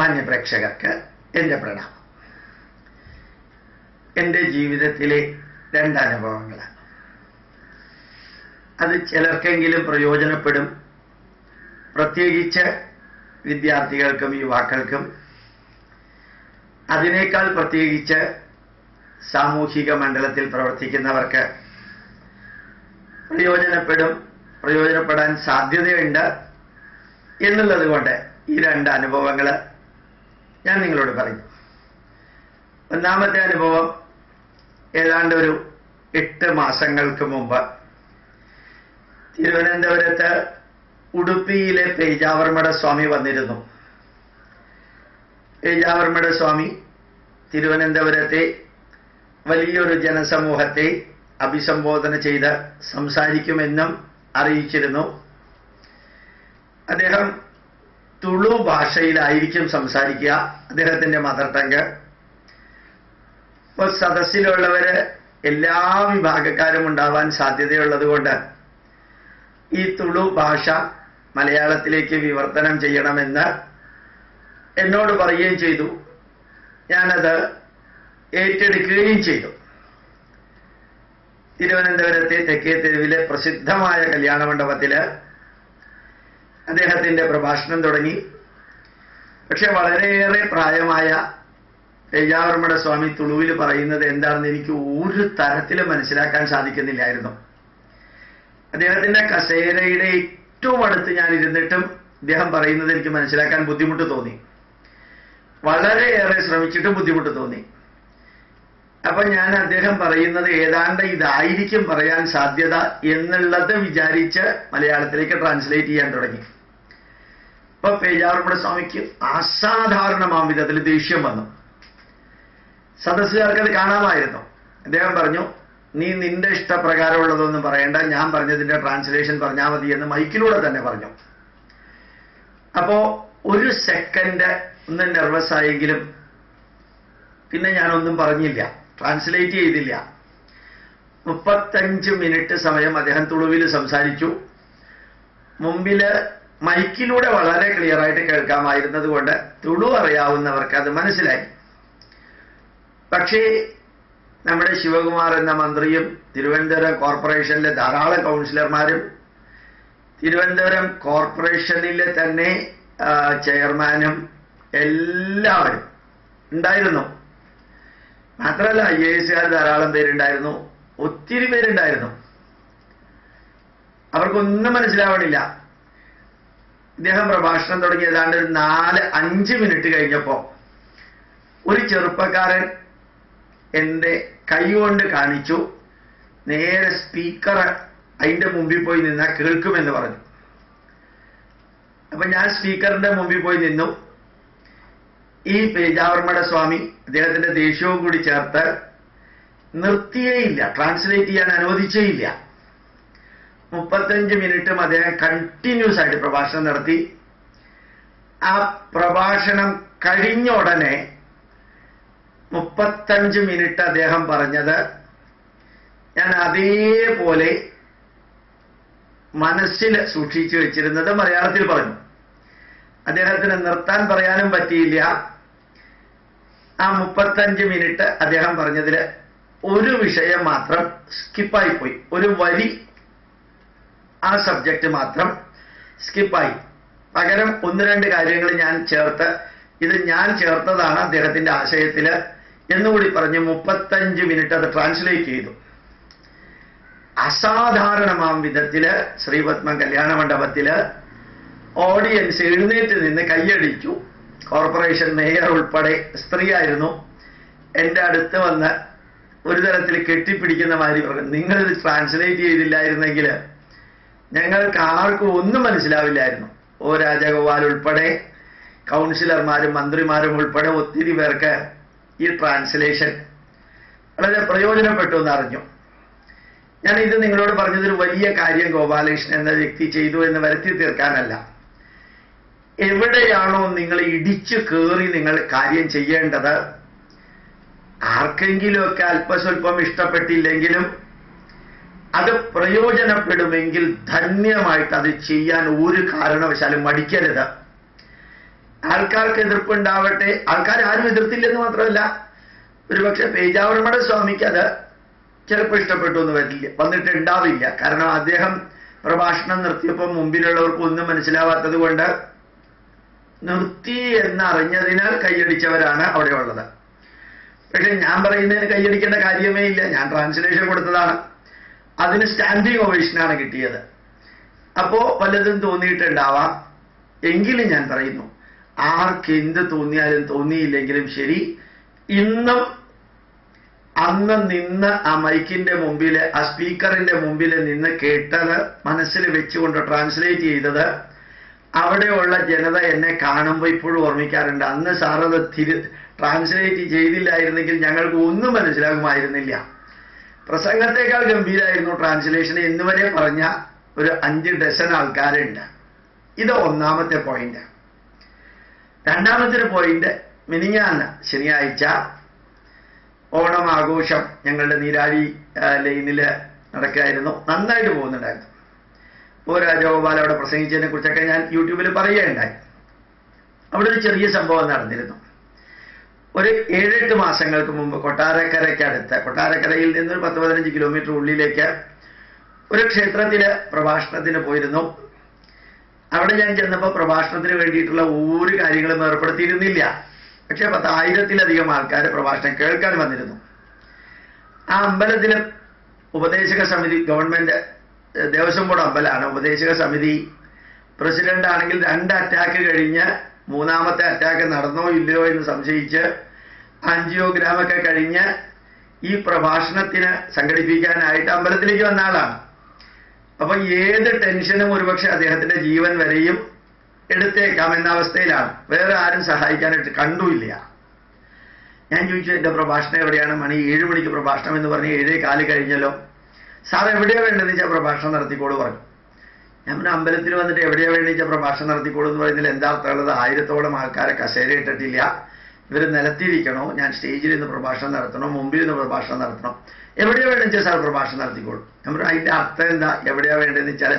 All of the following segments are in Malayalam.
മാന്യപ്രേക്ഷകർക്ക് എന്റെ പ്രണാമം. എന്റെ ജീവിതത്തിലെ രണ്ടനുഭവങ്ങൾ അത് ചിലർക്കെങ്കിലും പ്രയോജനപ്പെടും. പ്രത്യേകിച്ച് വിദ്യാർത്ഥികൾക്കും യുവാക്കൾക്കും. അതിനേക്കാൾ പ്രത്യേകിച്ച് സാമൂഹിക മണ്ഡലത്തിൽ പ്രവർത്തിക്കുന്നവർക്ക് പ്രയോജനപ്പെടും. പ്രയോജനപ്പെടാൻ സാധ്യതയുണ്ട് എന്നുള്ളത് കൊണ്ട് ഈ രണ്ട് അനുഭവങ്ങൾ ഞാൻ നിങ്ങളോട് പറയും. ഒന്നാമത്തെ അനുഭവം ഏതാണ്ട് ഒരു എട്ട് മാസങ്ങൾക്ക് മുമ്പ് തിരുവനന്തപുരത്ത് ഉടുപ്പിയിലെ പേജാവർമ്മട സ്വാമി വന്നിരുന്നു. പേജാവർമ്മട സ്വാമി തിരുവനന്തപുരത്തെ വലിയൊരു ജനസമൂഹത്തെ അഭിസംബോധന ചെയ്ത് സംസാരിക്കുമെന്നും അറിയിച്ചിരുന്നു. അദ്ദേഹം തുളു ഭാഷയിലായിരിക്കും സംസാരിക്കുക അദ്ദേഹത്തിന്റെ മദർ ടങ്ക് ഇപ്പോൾ സദസ്സിലുള്ളവര് എല്ലാ വിഭാഗക്കാരും ഉണ്ടാവാൻ സാധ്യതയുള്ളത് കൊണ്ട് ഈ തുളു ഭാഷ മലയാളത്തിലേക്ക് വിവർത്തനം ചെയ്യണമെന്ന് എന്നോട് പറയുകയും ചെയ്തു. ഞാനത് ഏറ്റെടുക്കുകയും ചെയ്തു. തിരുവനന്തപുരത്തെ തെക്കേ തെരുവിലെ പ്രസിദ്ധമായ കല്യാണ മണ്ഡപത്തിൽ അദ്ദേഹത്തിന്റെ പ്രഭാഷണം തുടങ്ങി. പക്ഷെ വളരെയേറെ പ്രായമായ പേജാവർമ്മയുടെ സ്വാമി തുളുവിൽ പറയുന്നത് എന്താണെന്ന് എനിക്ക് ഒരു തരത്തിലും മനസ്സിലാക്കാൻ സാധിക്കുന്നില്ലായിരുന്നു. അദ്ദേഹത്തിന്റെ കസേരയുടെ ഏറ്റവും അടുത്ത് ഞാൻ ഇരുന്നിട്ടും അദ്ദേഹം പറയുന്നത് എനിക്ക് മനസ്സിലാക്കാൻ ബുദ്ധിമുട്ട് തോന്നി. വളരെയേറെ ശ്രമിച്ചിട്ടും ബുദ്ധിമുട്ട് തോന്നി. അപ്പൊ ഞാൻ അദ്ദേഹം പറയുന്നത് ഏതാണ്ട് ഇതായിരിക്കും പറയാൻ സാധ്യത എന്നുള്ളത് വിചാരിച്ച് മലയാളത്തിലേക്ക് ട്രാൻസ്ലേറ്റ് ചെയ്യാൻ തുടങ്ങി. ഇപ്പൊ പേജാറുമ്പോടെ സ്വാമിക്ക് അസാധാരണമാം വിധത്തിൽ ദേഷ്യം വന്നു. സദസ്സുകാർക്ക് അത് കാണാമായിരുന്നു. അദ്ദേഹം പറഞ്ഞു നീ നിന്റെ ഇഷ്ടപ്രകാരമുള്ളതൊന്നും പറയേണ്ട. ഞാൻ പറഞ്ഞതിന്റെ ട്രാൻസ്ലേഷൻ പറഞ്ഞാൽ മതി എന്ന് മൈക്കിലൂടെ തന്നെ പറഞ്ഞു. അപ്പോ ഒരു സെക്കൻഡ് ഒന്ന് നെർവസ് ആയെങ്കിലും പിന്നെ ഞാനൊന്നും പറഞ്ഞില്ല. ട്രാൻസ്ലേറ്റ് ചെയ്തില്ല. മുപ്പത്തഞ്ച് മിനിറ്റ് സമയം അദ്ദേഹം തുളുവിൽ സംസാരിച്ചു. മുമ്പിൽ മൈക്കിലൂടെ വളരെ ക്ലിയർ ആയിട്ട് കേൾക്കാമായിരുന്നത് കൊണ്ട് തുളു അറിയാവുന്നവർക്ക് അത് മനസ്സിലായി. പക്ഷേ നമ്മുടെ ശിവകുമാർ എന്ന മന്ത്രിയും തിരുവനന്തപുരം കോർപ്പറേഷനിലെ ധാരാളം കൗൺസിലർമാരും തിരുവനന്തപുരം കോർപ്പറേഷനിലെ തന്നെ ചെയർമാനും എല്ലാവരും ഉണ്ടായിരുന്നു. മാത്രമല്ല ഐ എ എസുകാർ ധാരാളം പേരുണ്ടായിരുന്നു. ഒത്തിരി പേരുണ്ടായിരുന്നു. അവർക്കൊന്നും മനസ്സിലാവണില്ല. ഇദ്ദേഹം പ്രഭാഷണം തുടങ്ങി ഏതാണ്ട് ഒരു നാല് അഞ്ച് മിനിറ്റ് കഴിഞ്ഞപ്പോ ഒരു ചെറുപ്പക്കാരൻ എന്റെ കൈകൊണ്ട് കാണിച്ചു. നേരെ സ്പീക്കർ അതിന്റെ മുമ്പിൽ പോയി നിന്നാൽ കേൾക്കുമെന്ന് പറഞ്ഞു. അപ്പൊ ഞാൻ സ്പീക്കറിന്റെ മുമ്പിൽ പോയി നിന്നു. ഈ പേജാവർമ്മയുടെ സ്വാമി അദ്ദേഹത്തിന്റെ ദേഷ്യവും കൂടി ചേർത്ത് നിർത്തിയേയില്ല ട്രാൻസ്ലേറ്റ് ചെയ്യാൻ അനുവദിച്ചേയില്ല. മുപ്പത്തഞ്ച് മിനിറ്റും അദ്ദേഹം കണ്ടിന്യൂസ് ആയിട്ട് പ്രഭാഷണം നടത്തി. ആ പ്രഭാഷണം കഴിഞ്ഞ ഉടനെ മുപ്പത്തഞ്ച് മിനിറ്റ് അദ്ദേഹം പറഞ്ഞത് ഞാൻ അതേപോലെ മനസ്സിൽ സൂക്ഷിച്ചു വെച്ചിരുന്നത് മലയാളത്തിൽ പറഞ്ഞു. അദ്ദേഹത്തിന് നിർത്താൻ പറയാനും പറ്റിയില്ല. ആ മുപ്പത്തഞ്ച് മിനിറ്റ് അദ്ദേഹം പറഞ്ഞതിൽ ഒരു വിഷയം മാത്രം സ്കിപ്പായി പോയി. ഒരു വരി ആ സബ്ജക്റ്റ് മാത്രം സ്കിപ്പായി പകരം ഒന്ന് രണ്ട് കാര്യങ്ങൾ ഞാൻ ചേർത്ത് ഇത് ഞാൻ ചേർത്തതാണ് അദ്ദേഹത്തിന്റെ ആശയത്തിൽ എന്നുകൂടി പറഞ്ഞ് മുപ്പത്തഞ്ച് മിനിറ്റ് അത് ട്രാൻസ്ലേറ്റ് ചെയ്തു. അസാധാരണമാം വിധത്തിൽ ശ്രീപത്മ കല്യാണ മണ്ഡപത്തിൽ ഓഡിയൻസ് എഴുന്നേറ്റ് നിന്ന് കൈയടിച്ചു. കോർപ്പറേഷൻ മേയർ ഉൾപ്പെടെ സ്ത്രീയായിരുന്നു. എന്റെ അടുത്ത് വന്ന് ഒരു തരത്തിൽ കെട്ടിപ്പിടിക്കുന്ന മാതിരി പറഞ്ഞു. നിങ്ങളിത് ട്രാൻസ്ലേറ്റ് ചെയ്തില്ലായിരുന്നെങ്കിൽ ഞങ്ങൾക്ക് ആർക്കും ഒന്നും മനസ്സിലാവില്ലായിരുന്നു. ഓ രാജഗോപാൽ ഉൾപ്പെടെ കൗൺസിലർമാരും മന്ത്രിമാരും ഉൾപ്പെടെ ഒത്തിരി പേർക്ക് ഈ ട്രാൻസ്ലേഷൻ വളരെ പ്രയോജനപ്പെട്ടു എന്ന് അറിഞ്ഞു ഞാൻ ഇത് നിങ്ങളോട് പറഞ്ഞതൊരു വലിയ കാര്യം ഗോപാലകൃഷ്ണൻ എന്ന വ്യക്തി ചെയ്തു എന്ന് വരുത്തി തീർക്കാനല്ല. എവിടെയാണോ നിങ്ങൾ ഇടിച്ചു കയറി നിങ്ങൾ കാര്യം ചെയ്യേണ്ടത് ആർക്കെങ്കിലുമൊക്കെ അല്പസ്വല്പം ഇഷ്ടപ്പെട്ടില്ലെങ്കിലും അത് പ്രയോജനപ്പെടുമെങ്കിൽ ധന്യമായിട്ട് അത് ചെയ്യാൻ ഒരു കാരണവശാലും മടിക്കരുത്. ആൾക്കാർക്ക് എതിർപ്പുണ്ടാവട്ടെ. ആൾക്കാർ ആരും എതിർത്തില്ലെന്ന് മാത്രമല്ല. ഒരുപക്ഷെ പേജാവരമട സ്വാമിക്ക് അത് ചിലപ്പോൾ ഇഷ്ടപ്പെട്ടു എന്ന് വരില്ല വന്നിട്ടുണ്ടാവില്ല കാരണം അദ്ദേഹം പ്രഭാഷണം നിർത്തിയപ്പോൾ മുമ്പിലുള്ളവർക്ക് ഒന്നും മനസ്സിലാവാത്തത് കൊണ്ട് നിർത്തി എന്നറിഞ്ഞതിനാൽ കൈയടിച്ചവരാണ് അവിടെയുള്ളത്. പക്ഷെ ഞാൻ പറയുന്നതിന് കൈയടിക്കേണ്ട കാര്യമേ ഇല്ല. ഞാൻ ട്രാൻസ്ലേഷൻ കൊടുത്തതാണ്. അതിന് സ്റ്റാൻഡിങ് ഒവേഷനാണ് കിട്ടിയത്. അപ്പോ പലതും തോന്നിയിട്ടുണ്ടാവാം. എങ്കിലും ഞാൻ പറയുന്നു ആർക്ക് എന്ത് തോന്നിയാലും തോന്നിയില്ലെങ്കിലും ശരി ഇന്നും അന്ന് നിന്ന് ആ മൈക്കിന്റെ മുമ്പിൽ ആ സ്പീക്കറിന്റെ മുമ്പിൽ നിന്ന് കേട്ടത് മനസ്സിൽ വെച്ചുകൊണ്ട് ട്രാൻസ്ലേറ്റ് ചെയ്തത് അവിടെയുള്ള ജനത എന്നെ കാണുമ്പോൾ ഇപ്പോഴും ഓർമ്മിക്കാറുണ്ട്. അന്ന് സാറത് തിരു ട്രാൻസ്ലേറ്റ് ചെയ്തില്ലായിരുന്നെങ്കിൽ ഞങ്ങൾക്ക് ഒന്നും മനസ്സിലാകുമായിരുന്നില്ല. പ്രസംഗത്തെക്കാൾ ഗംഭീരമായിരുന്നു ട്രാൻസ്ലേഷൻ എന്ന് വരെ പറഞ്ഞ ഒരു അഞ്ച് ഡസൻ ആൾക്കാരുണ്ട്. ഇത് ഒന്നാമത്തെ പോയിന്റ് രണ്ടാമത്തെ ഒരു പോയിന്റ് മിനിഞ്ഞാന്ന് ശനിയാഴ്ച ഓണം ആഘോഷം ഞങ്ങളുടെ നീരാഴി ലൈനിൽ ലൈനിൽ നടക്കായിരുന്നു. നന്നായിട്ട് പോകുന്നുണ്ടായിരുന്നു. ഓ രാജഗോപാൽ അവിടെ പ്രസംഗിച്ചതിനെ കുറിച്ചൊക്കെ ഞാൻ യൂട്യൂബിൽ പറയുകയുണ്ടായി. അവിടെ ഒരു ചെറിയ സംഭവം നടന്നിരുന്നു. ഒരു ഏഴെട്ട് മാസങ്ങൾക്ക് മുമ്പ് കൊട്ടാരക്കരയ്ക്ക് അടുത്ത് കൊട്ടാരക്കരയിൽ നിന്ന് ഒരു പത്ത് പതിനഞ്ച് കിലോമീറ്റർ ഉള്ളിലേക്ക് ഒരു ക്ഷേത്രത്തിൽ പ്രഭാഷണത്തിന് പോയിരുന്നു. അവിടെ ഞാൻ ചെന്നപ്പോൾ പ്രഭാഷണത്തിന് വേണ്ടിയിട്ടുള്ള ഒരു കാര്യങ്ങളും ഏർപ്പെടുത്തിയിരുന്നില്ല. പക്ഷെ പത്തായിരത്തിലധികം ആൾക്കാർ പ്രഭാഷണം കേൾക്കാൻ വന്നിരുന്നു. ആ അമ്പലത്തിലെ ഉപദേശക സമിതി ഗവൺമെന്റ് ദേവസ്വം ബോർഡ് അമ്പലമാണ്. ഉപദേശക സമിതി പ്രസിഡന്റ് ആണെങ്കിൽ രണ്ട് അറ്റാക്ക് കഴിഞ്ഞ് മൂന്നാമത്തെ അറ്റാക്ക് നടന്നോ ഇല്ലയോ എന്ന് സംശയിച്ച് ആൻജിയോഗ്രാമൊക്കെ കഴിഞ്ഞ് ഈ പ്രഭാഷണത്തിന് സംഘടിപ്പിക്കാനായിട്ട് അമ്പലത്തിലേക്ക് വന്ന ആളാണ്. അപ്പൊ ഏത് ടെൻഷനും ഒരുപക്ഷെ അദ്ദേഹത്തിന്റെ ജീവൻ വരെയും എടുത്തേക്കാം എന്ന അവസ്ഥയിലാണ്. വേറെ ആരും സഹായിക്കാനായിട്ട് കണ്ടുമില്ല. ഞാൻ ചോദിച്ചു എന്റെ പ്രഭാഷണം എവിടെയാണ്? മണി ഏഴ് മണിക്ക് പ്രഭാഷണം എന്ന് പറഞ്ഞ് ഏഴേ കാൽ കഴിഞ്ഞല്ലോ. സാർ എവിടെയാണ് വേണ്ടതെന്ന് വെച്ചാൽ പ്രഭാഷണം നടത്തിക്കോട് പറഞ്ഞു. ഞാൻ അമ്പലത്തിൽ വന്നിട്ട് എവിടെയാ വേണ്ടി വെച്ചാൽ പ്രഭാഷണം നടത്തിക്കോളൂ എന്ന് പറയുന്നതിൽ എന്താ അർത്ഥമുള്ളത് ആയിരത്തോളം ആൾക്കാരെ കസേര ഇട്ടിട്ടില്ല. ഇവർ നിലത്തിരിക്കണോ? ഞാൻ സ്റ്റേജിൽ നിന്ന് പ്രഭാഷണം നടത്തണോ? മുമ്പിൽ നിന്ന് പ്രഭാഷണം നടത്തണം? എവിടെയാ വെച്ചാൽ സാർ പ്രഭാഷണം നടത്തിക്കോളൂ? നമ്മൾ അതിന്റെ അർത്ഥം എന്താ? എവിടെയാ വേണ്ടതെന്ന് വെച്ചാൽ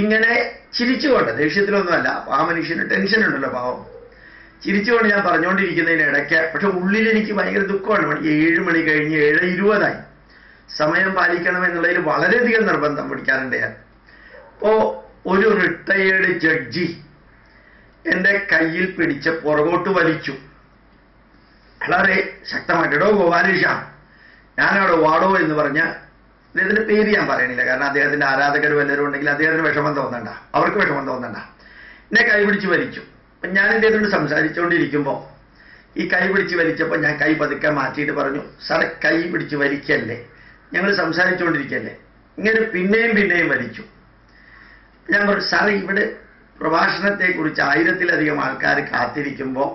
ഇങ്ങനെ ചിരിച്ചുകൊണ്ട് ദേഷ്യത്തിലൊന്നുമല്ല ആ മനുഷ്യന് ടെൻഷൻ ഉണ്ടല്ലോ പാവം. ചിരിച്ചുകൊണ്ട് ഞാൻ പറഞ്ഞുകൊണ്ടിരിക്കുന്നതിന് ഇടയ്ക്ക് പക്ഷെ ഉള്ളിൽ എനിക്ക് ഭയങ്കര ദുഃഖമാണ്. മണി ഏഴ് മണി കഴിഞ്ഞ് ഏഴ് ഇരുപതായി. സമയം പാലിക്കണം എന്നുള്ളതിൽ വളരെയധികം നിർബന്ധം പിടിക്കാറുണ്ട് ഞാൻ. അപ്പോ ഒരു റിട്ടയേർഡ് ജഡ്ജി എന്റെ കയ്യിൽ പിടിച്ച് പുറകോട്ട് വലിച്ചു. വളരെ ശക്തമായിട്ട് എടോ ഗോപാലിഷ ഞാനവിടെ വാടോ എന്ന് പറഞ്ഞ അദ്ദേഹത്തിന്റെ പേര് ഞാൻ പറയണില്ല. കാരണം അദ്ദേഹത്തിന്റെ ആരാധകർ വല്ലവരും ഉണ്ടെങ്കിൽ അദ്ദേഹത്തിന് വിഷമം തോന്നണ്ട. അവർക്ക് വിഷമം തോന്നണ്ട. എന്നെ കൈ പിടിച്ച് വലിച്ചു. അപ്പൊ ഞാൻ ഇദ്ദേഹത്തോട് സംസാരിച്ചുകൊണ്ടിരിക്കുമ്പോൾ ഈ കൈ പിടിച്ച് വലിച്ചപ്പോൾ ഞാൻ കൈ പതുക്കെ മാറ്റിയിട്ട് പറഞ്ഞു സാറെ കൈ പിടിച്ച് വലിക്കല്ലേ? ഞങ്ങൾ സംസാരിച്ചുകൊണ്ടിരിക്കല്ലേ? ഇങ്ങനെ പിന്നെയും പിന്നെയും വലിച്ചു. ഞാൻ പറഞ്ഞു സാറ് ഇവിടെ പ്രഭാഷണത്തെക്കുറിച്ച് ആയിരത്തിലധികം ആൾക്കാർ കാത്തിരിക്കുമ്പോൾ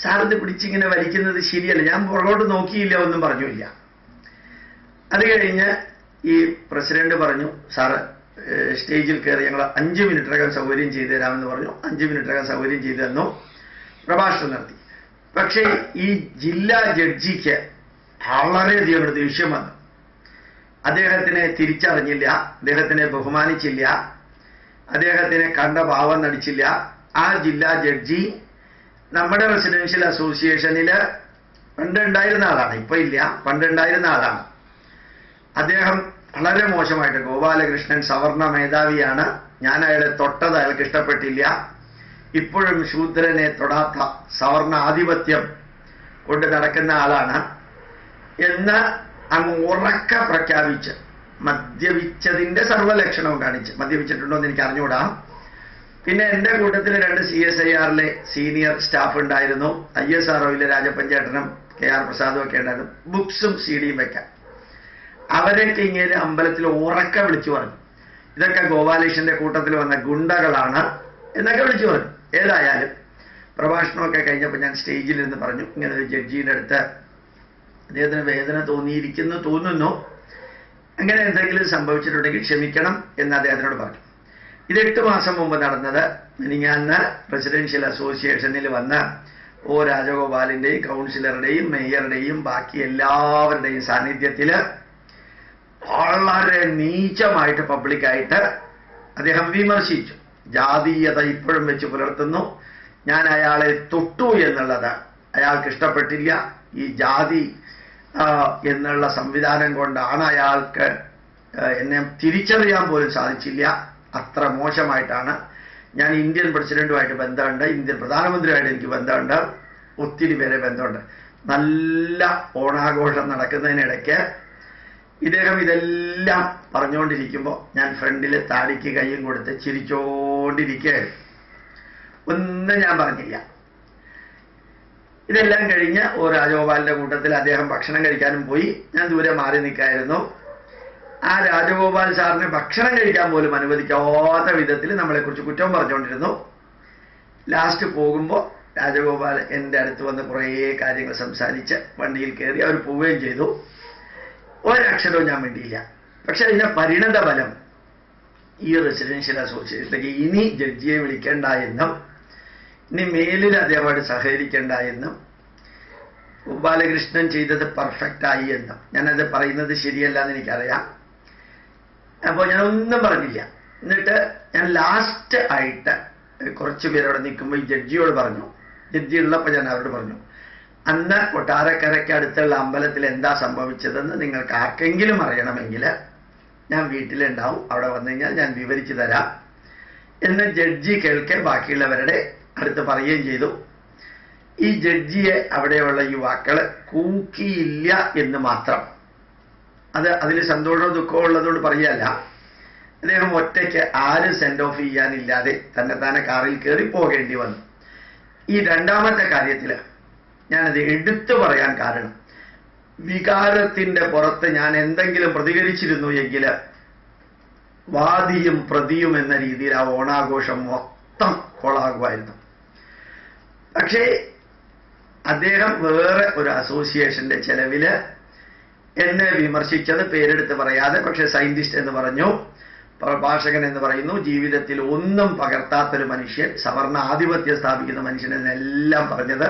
സാർ ഇത് പിടിച്ചിങ്ങനെ വലിക്കുന്നത് ശരിയല്ല. ഞാൻ പുറകോട്ട് നോക്കിയില്ല ഒന്നും പറഞ്ഞില്ല അത് കഴിഞ്ഞ് ഈ പ്രസിഡന്റ് പറഞ്ഞു സാറ് സ്റ്റേജിൽ കയറി ഞങ്ങൾ അഞ്ച് മിനിറ്റിനകം സൗകര്യം ചെയ്തു തരാമെന്ന് പറഞ്ഞു. അഞ്ച് മിനിറ്റിനകം സൗകര്യം ചെയ്തു തന്നു. പ്രഭാഷണം നടത്തി. പക്ഷേ ഈ ജില്ലാ ജഡ്ജിക്ക് വളരെയധികം ഒരു ദേഷ്യം വന്നു. അദ്ദേഹത്തിനെ തിരിച്ചറിഞ്ഞില്ല അദ്ദേഹത്തിനെ ബഹുമാനിച്ചില്ല. അദ്ദേഹത്തിനെ കണ്ട ഭാവം നടിച്ചില്ല. ആ ജില്ലാ ജഡ്ജി നമ്മുടെ റെസിഡൻഷ്യൽ അസോസിയേഷനിൽ പണ്ട് ഉണ്ടായിരുന്ന ആളാണ്. ഇപ്പൊ ഇല്ല. പണ്ട് ഉണ്ടായിരുന്ന ആളാണ്. അദ്ദേഹം വളരെ മോശമായിട്ട് ഗോപാലകൃഷ്ണൻ സവർണ മേധാവിയാണ്. ഞാൻ അയാളെ തൊട്ടത് അയാൾക്ക് ഇഷ്ടപ്പെട്ടില്ല. ഇപ്പോഴും ശൂദ്രനെ തൊടാത്ത സവർണ ആധിപത്യം കൊണ്ട് നടക്കുന്ന ആളാണ്. എന്ന് അങ്ങ് ഉറക്ക പ്രഖ്യാപിച്ച് മദ്യപിച്ചതിന്റെ സർവലക്ഷണവും കാണിച്ച്. മദ്യപിച്ചിട്ടുണ്ടോ എന്ന് എനിക്ക് അറിഞ്ഞുകൂടാ. പിന്നെ എന്റെ കൂട്ടത്തിൽ രണ്ട് സി എസ് ഐ ആറിലെ സീനിയർ സ്റ്റാഫ് ഉണ്ടായിരുന്നു. ഐ എസ് ആർ ഒയിലെ രാജപഞ്ചേട്ടനും കെ ആർ പ്രസാദും ഒക്കെ ഉണ്ടായിരുന്നു. ബുക്സും സി ഡിയും വെക്കാൻ. അവരൊക്കെ ഇങ്ങനെ അമ്പലത്തിൽ ഉറക്ക വിളിച്ചു പറഞ്ഞു. ഇതൊക്കെ ഗോപാലേഷന്റെ കൂട്ടത്തിൽ വന്ന ഗുണ്ടകളാണ് എന്നൊക്കെ വിളിച്ചു പറഞ്ഞു. ഏതായാലും പ്രഭാഷണമൊക്കെ കഴിഞ്ഞപ്പോൾ ഞാൻ സ്റ്റേജിൽ നിന്ന് പറഞ്ഞു. ഇങ്ങനെ ഒരു ജഡ്ജിയുടെ അടുത്ത് അദ്ദേഹത്തിന് വേദന തോന്നിയിരിക്കുന്നു തോന്നുന്നു. അങ്ങനെ എന്തെങ്കിലും സംഭവിച്ചിട്ടുണ്ടെങ്കിൽ ക്ഷമിക്കണം എന്ന് അദ്ദേഹത്തിനോട് പറഞ്ഞു. ഇത് എട്ട് മാസം മുമ്പ് നടന്നത്. മിനിങ്ങാന്ന് പ്രസിഡൻഷ്യൽ അസോസിയേഷനിൽ വന്ന ഓ രാജഗോപാലിന്റെയും കൗൺസിലറുടെയും മേയറുടെയും ബാക്കി എല്ലാവരുടെയും സാന്നിധ്യത്തിൽ വളരെ നീചമായിട്ട് പബ്ലിക്കായിട്ട് അദ്ദേഹം വിമർശിച്ചു. ജാതീയത ഇപ്പോഴും വെച്ച് പുലർത്തുന്നു. ഞാൻ അയാളെ തൊട്ടു എന്നുള്ളത് അയാൾക്ക് ഇഷ്ടപ്പെട്ടില്ല. ഈ ജാതി എന്നുള്ള സംവിധാനം കൊണ്ടാണ് അയാൾക്ക് എന്നെ തിരിച്ചറിയാൻ പോലും സാധിച്ചില്ല. അത്ര മോശമായിട്ടാണ്. ഞാൻ ഇന്ത്യൻ പ്രസിഡന്റുമായിട്ട് ബന്ധമുണ്ട്. ഇന്ത്യൻ പ്രധാനമന്ത്രിയുമായിട്ട് എനിക്ക് ബന്ധമുണ്ട്. ഒത്തിരി പേരെ ബന്ധമുണ്ട്. നല്ല ഓണാഘോഷം നടക്കുന്നതിനിടയ്ക്ക് ഇദ്ദേഹം ഇതെല്ലാം പറഞ്ഞുകൊണ്ടിരിക്കുമ്പോൾ ഞാൻ ഫ്രണ്ടിൽ താടിക്ക് കൈയും കൊടുത്ത് ചിരിച്ചോണ്ടിരിക്കുകയായിരുന്നു. ഒന്നും ഞാൻ പറഞ്ഞില്ല. ഇതെല്ലാം കഴിഞ്ഞ് ഓ രാജഗോപാലിന്റെ കൂട്ടത്തിൽ അദ്ദേഹം ഭക്ഷണം കഴിക്കാനും പോയി. ഞാൻ ദൂരെ മാറി നിൽക്കായിരുന്നു. ആ രാജഗോപാൽ സാറിന് ഭക്ഷണം കഴിക്കാൻ പോലും അനുവദിക്കാത്ത വിധത്തിൽ നമ്മളെക്കുറിച്ച് കുറ്റം പറഞ്ഞുകൊണ്ടിരുന്നു. ലാസ്റ്റ് പോകുമ്പോൾ രാജഗോപാൽ എന്റെ അടുത്ത് വന്ന് കുറേ കാര്യങ്ങൾ സംസാരിച്ച് വണ്ടിയിൽ കയറി അവർ പോവുകയും ചെയ്തു. ഒരക്ഷരവും ഞാൻ വേണ്ടിയില്ല പക്ഷെ അതിന്റെ പരിണത ഫലം ഈ റെസിഡൻഷ്യൽ അസോസിയേഷനിലേക്ക് ഇനി ജഡ്ജിയെ വിളിക്കേണ്ട എന്നും ഇനി മേലിൽ അതേപോലെ സഹകരിക്കേണ്ട എന്നും ഗോപാലകൃഷ്ണൻ ചെയ്തത് പെർഫെക്റ്റ് ആയി എന്നും. ഞാനത് പറയുന്നത് ശരിയല്ല എന്ന് എനിക്കറിയാം. അപ്പോൾ ഞാൻ ഒന്നും പറഞ്ഞില്ല. എന്നിട്ട് ഞാൻ ലാസ്റ്റ് ആയിട്ട് കുറച്ച് പേരവിടെ നിൽക്കുമ്പോൾ ഈ ജഡ്ജിയോട് പറഞ്ഞു. ജഡ്ജി ഉള്ളപ്പോൾ ഞാൻ അവരോട് പറഞ്ഞു. അന്ന് കൊട്ടാരക്കരയ്ക്ക് അടുത്തുള്ള അമ്പലത്തിൽ എന്താ സംഭവിച്ചതെന്ന് നിങ്ങൾക്ക് ആർക്കെങ്കിലും അറിയണമെങ്കിൽ ഞാൻ വീട്ടിലുണ്ടാവും. അവിടെ വന്നു കഴിഞ്ഞാൽ ഞാൻ വിവരിച്ചു തരാം. എന്ന് ജഡ്ജി കേൾക്കെ ബാക്കിയുള്ളവരുടെ അടുത്ത് പറയുകയും ചെയ്തു. ഈ ജഡ്ജിയെ അവിടെയുള്ള യുവാക്കൾ കൂക്കിയില്ല എന്ന് മാത്രം. അത് അതിൽ സന്തോഷവും ദുഃഖവും ഉള്ളതുകൊണ്ട് പറയല്ല അദ്ദേഹം ഒറ്റയ്ക്ക് ആരും സെൻഡ് ഓഫ് ചെയ്യാനില്ലാതെ തന്നെ തന്നെ കാറിൽ കയറി പോകേണ്ടി വന്നു. ഈ രണ്ടാമത്തെ കാര്യത്തിൽ ഞാനത് എടുത്തു പറയാൻ കാരണം. വികാരത്തിന്റെ പുറത്ത് ഞാൻ എന്തെങ്കിലും പ്രതികരിച്ചിരുന്നു എങ്കിൽ വാദിയും പ്രതിയും എന്ന രീതിയിൽ ആ ഓണാഘോഷം മൊത്തം കൊളാകുമായിരുന്നു. പക്ഷേ അദ്ദേഹം വേറെ ഒരു അസോസിയേഷന്റെ ചെലവിൽ എന്നെ വിമർശിച്ചത് പേരെടുത്ത് പറയാതെ പക്ഷെ സയന്റിസ്റ്റ് എന്ന് പറഞ്ഞു പ്രഭാഷകൻ എന്ന് പറയുന്നു. ജീവിതത്തിൽ ഒന്നും പകർത്താത്തൊരു മനുഷ്യൻ സവർണ ആധിപത്യം സ്ഥാപിക്കുന്ന മനുഷ്യൻ എന്നെല്ലാം പറഞ്ഞത്.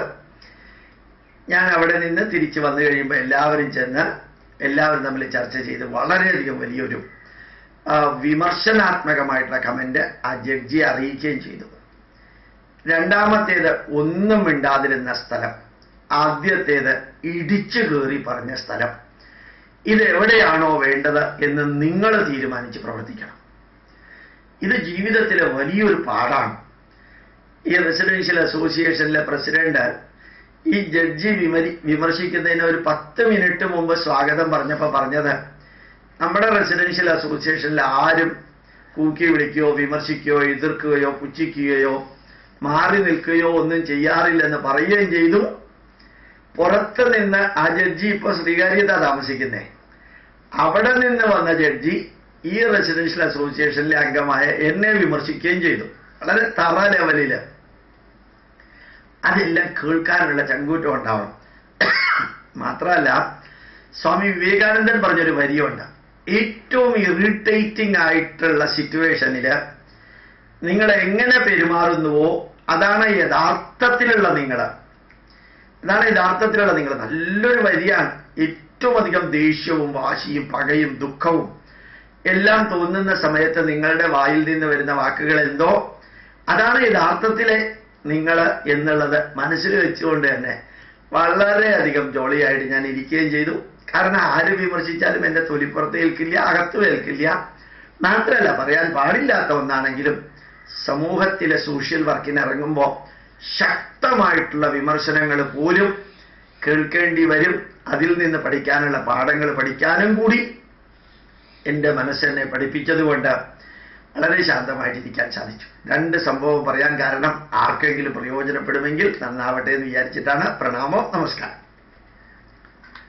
ഞാൻ അവിടെ നിന്ന് തിരിച്ചു വന്നു കഴിയുമ്പോൾ എല്ലാവരും ചെന്ന് എല്ലാവരും തമ്മിൽ ചർച്ച ചെയ്ത് വളരെയധികം വലിയൊരു വിമർശനാത്മകമായിട്ടുള്ള കമന്റ് ആ ജഡ്ജിയെ അറിയിക്കുകയും ചെയ്തു. രണ്ടാമത്തേത് ഒന്നും മിണ്ടാതിരുന്ന സ്ഥലം. ആദ്യത്തേത് ഇടിച്ചു കയറി പറഞ്ഞ സ്ഥലം. ഇത് എവിടെയാണോ വേണ്ടത് എന്ന് നിങ്ങൾ തീരുമാനിച്ച് പ്രവർത്തിക്കണം. ഇത് ജീവിതത്തിലെ വലിയൊരു പാടാണ് ഈ റെസിഡൻഷ്യൽ അസോസിയേഷനിലെ പ്രസിഡന്റ് ഈ ജഡ്ജി വിമരി വിമർശിക്കുന്നതിന് ഒരു പത്ത് മിനിറ്റ് മുമ്പ് സ്വാഗതം പറഞ്ഞപ്പോൾ പറഞ്ഞത് നമ്മുടെ റെസിഡൻഷ്യൽ അസോസിയേഷനിൽ ആരും കൂക്കി വിളിക്കുകയോ വിമർശിക്കുകയോ എതിർക്കുകയോ പുച്ഛിക്കുകയോ മാറി നിൽക്കുകയോ ഒന്നും ചെയ്യാറില്ലെന്ന് പറയുകയും ചെയ്തു. പുറത്ത് നിന്ന് ആ ജഡ്ജി ഇപ്പൊ ശ്രീകാര്യത താമസിക്കുന്നേ. അവിടെ നിന്ന് വന്ന ജഡ്ജി ഈ റെസിഡൻഷ്യൽ അസോസിയേഷനിലെ അംഗമായ എന്നെ വിമർശിക്കുകയും ചെയ്തു. വളരെ തറ ലെവലിൽ. അതെല്ലാം കേൾക്കാനുള്ള ചങ്കൂറ്റം ഉണ്ടാവണം. മാത്രമല്ല സ്വാമി വിവേകാനന്ദൻ പറഞ്ഞൊരു വരിയുണ്ട്. ഏറ്റവും ഇറിറ്റേറ്റിംഗ് ആയിട്ടുള്ള സിറ്റുവേഷനിൽ നിങ്ങൾ എങ്ങനെ പെരുമാറുന്നുവോ അതാണ് യഥാർത്ഥത്തിലുള്ള നിങ്ങൾ. അതാണ് യഥാർത്ഥത്തിലുള്ള നിങ്ങൾ. നല്ലൊരു വരിയാണ് ഏറ്റവും അധികം ദേഷ്യവും വാശിയും പകയും ദുഃഖവും എല്ലാം തോന്നുന്ന സമയത്ത് നിങ്ങളുടെ വായിൽ നിന്ന് വരുന്ന വാക്കുകൾ എന്തോ? അതാണ് യഥാർത്ഥത്തിലെ നിങ്ങൾ എന്നുള്ളത് മനസ്സിൽ വെച്ചുകൊണ്ട് തന്നെ വളരെയധികം ജോളിയായിട്ട് ഞാൻ ഇരിക്കുകയും ചെയ്തു. കാരണം ആര് വിമർശിച്ചാലും എന്റെ തൊലിപ്പുറത്ത് ഏൽക്കില്ല അകത്തും ഏൽക്കില്ല. മാത്രമല്ല പറയാൻ പാടില്ലാത്ത ഒന്നാണെങ്കിലും സമൂഹത്തിലെ സോഷ്യൽ വർക്കിന് ഇറങ്ങുമ്പോൾ ശക്തമായിട്ടുള്ള വിമർശനങ്ങൾ പോലും കേൾക്കേണ്ടി വരും. അതിൽ നിന്ന് പഠിക്കാനുള്ള പാഠങ്ങൾ പഠിക്കാനും കൂടി എന്റെ മനസ്സെന്നെ പഠിപ്പിച്ചതുകൊണ്ട് വളരെ ശാന്തമായിട്ടിരിക്കാൻ സാധിച്ചു. രണ്ട് സംഭവം പറയാൻ കാരണം ആർക്കെങ്കിലും പ്രയോജനപ്പെടുമെങ്കിൽ നന്നാവട്ടെ എന്ന് വിചാരിച്ചിട്ടാണ്. പ്രണാമം നമസ്കാരം.